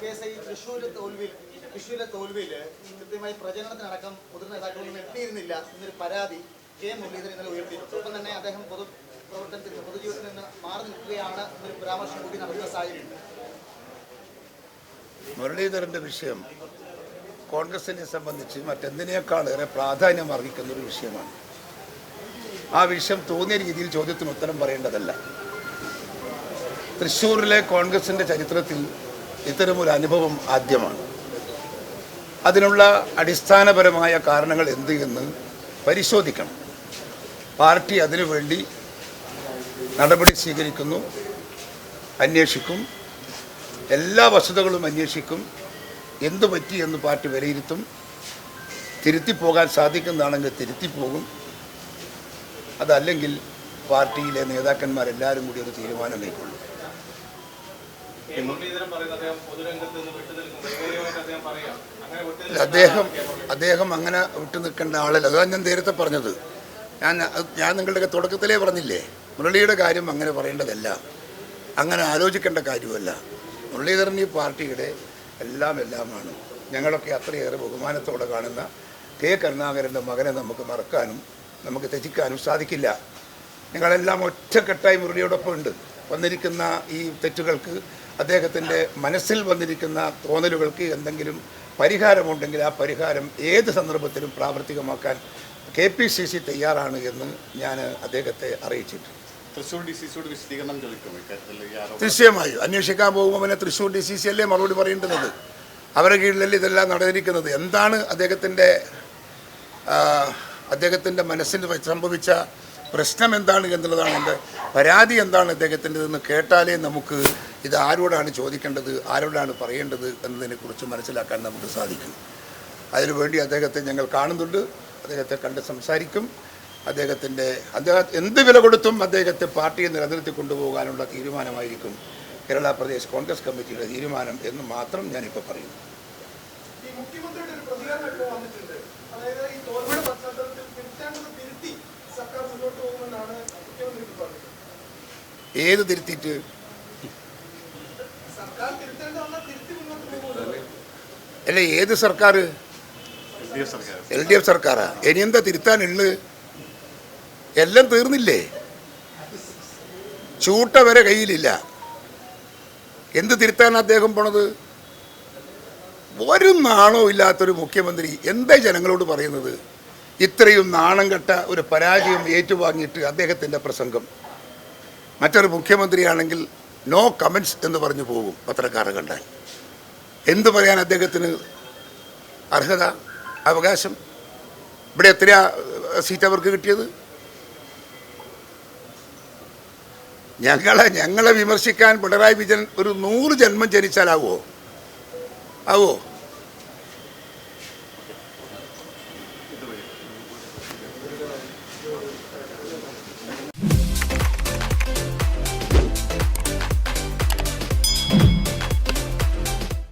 K S I Thrissur തോൽവിയിൽ തൃശ്ശൂരിലെ തോൽവിയിൽ കൃത്യമായി പ്രചരണത്തിനടക്കം മുതിർന്ന നേതാക്കളൊന്നും എത്തിയിരുന്നില്ല എന്നൊരു പരാതി കെ മുരളീധരൻ ഇന്നലെ ഉയർത്തിയിട്ടുണ്ട്. ഒപ്പം തന്നെ അദ്ദേഹം പൊതു പ്രവർത്തനത്തിൽ പൊതുജീവിതത്തിൽ നിന്ന് മാറി നിൽക്കുകയാണ് എന്നൊരു പരാമർശം കൂടി നടക്കുന്ന സാഹചര്യമുണ്ട്. മുരളീധരന്റെ വിഷയം കോൺഗ്രസിനെ സംബന്ധിച്ച് മറ്റെന്തിനേക്കാളേറെ പ്രാധാന്യം അർഹിക്കുന്ന ഒരു വിഷയമാണ്. ആ വിഷയം തോന്നിയ രീതിയിൽ ചോദ്യത്തിന് ഉത്തരം പറയേണ്ടതല്ല. തൃശ്ശൂരിലെ കോൺഗ്രസിന്റെ ചരിത്രത്തിൽ ഇത്തരമൊരു അനുഭവം ആദ്യമാണ്. അതിനുള്ള അടിസ്ഥാനപരമായ കാരണങ്ങൾ എന്ത് എന്ന് പരിശോധിക്കണം. പാർട്ടി അതിനുവേണ്ടി നടപടി സ്വീകരിക്കുന്നു അന്വേഷിക്കും എല്ലാ വസ്തുതകളും അന്വേഷിക്കും എന്തു പറ്റി എന്ന് പാർട്ടി വിലയിരുത്തും തിരുത്തിപ്പോകാൻ സാധിക്കുന്നതാണെങ്കിൽ തിരുത്തിപ്പോകും അതല്ലെങ്കിൽ പാർട്ടിയിലെ നേതാക്കന്മാരെല്ലാവരും കൂടി ഒരു തീരുമാനം കൈക്കൊള്ളും അദ്ദേഹം അദ്ദേഹം അങ്ങനെ വിട്ടു നിൽക്കേണ്ട ആളല്ല. അതാണ് ഞാൻ നേരത്തെ പറഞ്ഞത്. ഞാൻ ഞാൻ നിങ്ങളുടെ തുടക്കത്തിലേ പറഞ്ഞില്ലേ? മുരളിയുടെ കാര്യം അങ്ങനെ പറയേണ്ടതല്ല. അങ്ങനെ ആലോചിക്കേണ്ട കാര്യമല്ല. മുരളീധരൻ ഈ പാർട്ടിയുടെ എല്ലാം എല്ലാമാണ്. ഞങ്ങളൊക്കെ അത്രയേറെ ബഹുമാനത്തോടെ കാണുന്ന കെ കരുണാകരന്റെ മകനെ നമുക്ക് മറക്കാനും നമുക്ക് ത്യജിക്കാനും സാധിക്കില്ല. ഞങ്ങളെല്ലാം ഒറ്റക്കെട്ടായി മുരളിയോടൊപ്പം ഉണ്ട്. വന്നിരിക്കുന്ന ഈ തെറ്റുകൾക്ക് അദ്ദേഹത്തിന്റെ മനസ്സിൽ വന്നിരിക്കുന്ന തോന്നലുകൾക്ക് എന്തെങ്കിലും പരിഹാരമുണ്ടെങ്കിൽ ആ പരിഹാരം ഏത് സന്ദർഭത്തിലും പ്രാവർത്തികമാക്കാൻ കെ പി സി സി തയ്യാറാണ് എന്ന് ഞാൻ അദ്ദേഹത്തെ അറിയിച്ചിട്ടുണ്ട്. തൃശ്ശൂർ ഡി സി സിയോട് വിശദീകരണം ചോദിക്കും ഇക്കാര്യത്തിൽ? ഈ ആരോപണം തീർച്ചയായും. അന്വേഷിക്കാൻ പോകുമ്പോൾ പിന്നെ തൃശ്ശൂർ ഡി സി സി അല്ലേ മറുപടി പറയേണ്ടുന്നത്? അവരുടെ കീഴിലല്ലേ ഇതെല്ലാം നടന്നിരിക്കുന്നത്? എന്താണ് അദ്ദേഹത്തിന്റെ അദ്ദേഹത്തിന്റെ മനസ്സിന് സംഭവിച്ച പ്രശ്നം എന്താണ് എന്നുള്ളതാണ് എന്റെ പരാതി എന്താണ് അദ്ദേഹത്തിന്റെതെന്ന് കേട്ടാലേ നമുക്ക് ഇത് ആരോടാണ് ചോദിക്കേണ്ടത് ആരോടാണ് പറയേണ്ടത് എന്നതിനെക്കുറിച്ച് മനസ്സിലാക്കാൻ നമുക്ക് സാധിക്കും. അതിനുവേണ്ടി അദ്ദേഹത്തെ ഞങ്ങൾ കാണുന്നുണ്ട്. അദ്ദേഹത്തെ കണ്ട് സംസാരിക്കും. അദ്ദേഹത്തിന്റെ അദ്ദേഹം എന്ത് വില കൊടുത്തും അദ്ദേഹത്തെ പാർട്ടിയെ നിലനിർത്തി കൊണ്ടുപോകാനുള്ള തീരുമാനമായിരിക്കും കേരള പ്രദേശ് കോൺഗ്രസ് കമ്മിറ്റിയുടെ തീരുമാനം എന്ന് മാത്രം ഞാനിപ്പോൾ പറയുന്നു. ഏത് മുഖ്യമന്ത്രിയുടെ ഒരു പ്രതികരണം ഇപ്പോൾ വന്നിട്ടുണ്ട് അതായത് ഈ തോൽവിയുടെ പശ്ചാത്തലത്തിൽ തിരുത്തേണ്ടത് തിരുത്തി സർക്കാർ മുന്നോട്ട് പോകുമെന്നാണ് മുഖ്യമന്ത്രി ഇപ്പോൾ പറഞ്ഞത് ഏത് തിരുത്തിയിട്ട് സർക്കാർ തിരുത്തേണ്ടതല്ല തിരുത്തി മുന്നോട്ട് പോകുന്നത് അല്ല ഏത് സർക്കാർ? എൽ ഡി എഫ് സർക്കാരാ. ഇനി എന്താ തിരുത്താനുള്ളത്? എല്ലാം തീർന്നില്ലേ? ചൂട്ട വരെ കയ്യിലില്ല. എന്ത് തിരുത്താൻ അദ്ദേഹം പോണത്? ഒരു നാണോ ഇല്ലാത്തൊരു മുഖ്യമന്ത്രി എന്താ ജനങ്ങളോട് പറയുന്നത്? ഇത്രയും നാണം കെട്ട ഒരു പരാജയം ഏറ്റുവാങ്ങിയിട്ട് അദ്ദേഹത്തിന്റെ പ്രസംഗം. മറ്റൊരു മുഖ്യമന്ത്രിയാണെങ്കിൽ നോ കമൻസ് എന്ന് പറഞ്ഞു പോകും പത്രക്കാരെ കണ്ടാൽ. എന്ത് പറയാൻ അദ്ദേഹത്തിന് അർഹത അവകാശം? ഇവിടെ എത്രയാ സീറ്റ് അവർക്ക് കിട്ടിയത്? ഞങ്ങളെ ഞങ്ങളെ വിമർശിക്കാൻ പിണറായി വിജയൻ ഒരു നൂറ് ജന്മം ജനിച്ചാലാവോ? ആവോ?